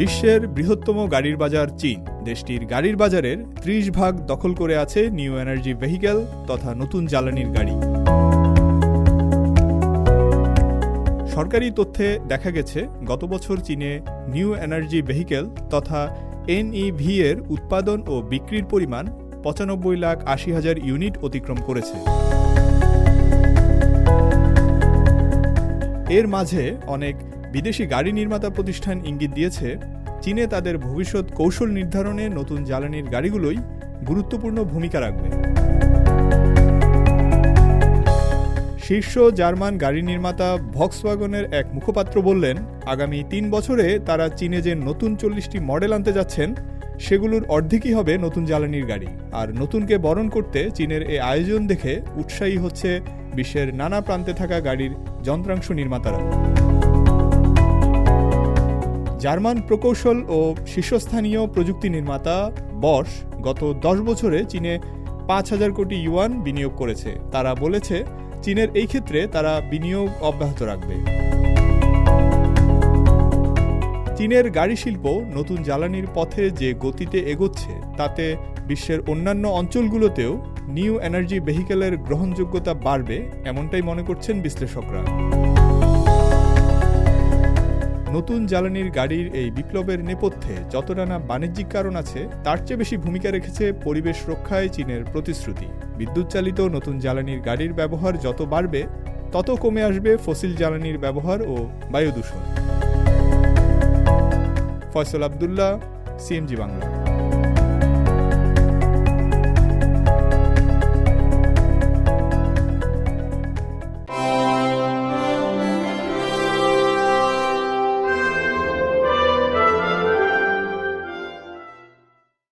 বিশ্বের বৃহত্তম গাড়ির বাজার চীন। দেশটির গাড়ির বাজারের ত্রিশ ভাগ দখল করে আছে নিউ এনার্জি ভেহিকেল তথা নতুন জ্বালানির গাড়ি। সরকারি তথ্যে দেখা গেছে, গত বছর চীনে নিউ এনার্জি ভেহিকেল তথা এনইভি এর উৎপাদন ও বিক্রির পরিমাণ পঁচানব্বই লাখ আশি হাজার ইউনিট অতিক্রম করেছে। এর মাঝে অনেক বিদেশি গাড়ি নির্মাতা প্রতিষ্ঠান ইঙ্গিত দিয়েছে, চীনে তাদের ভবিষ্যৎ কৌশল নির্ধারণে নতুন জ্বালানির গাড়িগুলোই গুরুত্বপূর্ণ ভূমিকা রাখবে। শীর্ষ জার্মান গাড়ি নির্মাতা ভক্সওয়াগনের এক মুখপাত্র বললেন, আগামী তিন বছরে তারা চীনে যে নতুন চল্লিশটি মডেল আনতে যাচ্ছেন, সেগুলোর অর্ধেকই হবে নতুন জ্বালানির গাড়ি। আর নতুনকে বরণ করতে চীনের এই আয়োজন দেখে উৎসাহী হচ্ছে বিশ্বের নানা প্রান্তে থাকা গাড়ির যন্ত্রাংশ নির্মাতারা। জার্মান প্রকৌশল ও শীর্ষস্থানীয় প্রযুক্তি নির্মাতা বশ গত দশ বছরে চীনে পাঁচ হাজার কোটি ইউয়ান বিনিয়োগ করেছে। তারা বলেছে, চীনের এই ক্ষেত্রে তারা বিনিয়োগ অব্যাহত রাখবে। চীনের গাড়ি শিল্প নতুন জ্বালানির পথে যে গতিতে এগোচ্ছে, তাতে বিশ্বের অন্যান্য অঞ্চলগুলোতেও নিউ এনার্জি ভেহিকেলের গ্রহণযোগ্যতা বাড়বে, এমনটাই মনে করছেন বিশ্লেষকরা। নতুন জ্বালানির গাড়ির এই বিপ্লবের নেপথ্যে যতটা না বাণিজ্যিক কারণ আছে, তার চেয়ে বেশি ভূমিকা রেখেছে পরিবেশ রক্ষায় চীনের প্রতিশ্রুতি। বিদ্যুৎ চালিত নতুন জ্বালানির গাড়ির ব্যবহার যত বাড়বে, তত কমে আসবে ফসিল জ্বালানির ব্যবহার ও বায়ু দূষণ ফয়সল আবদুল্লাহ, সিএমজি বাংলা।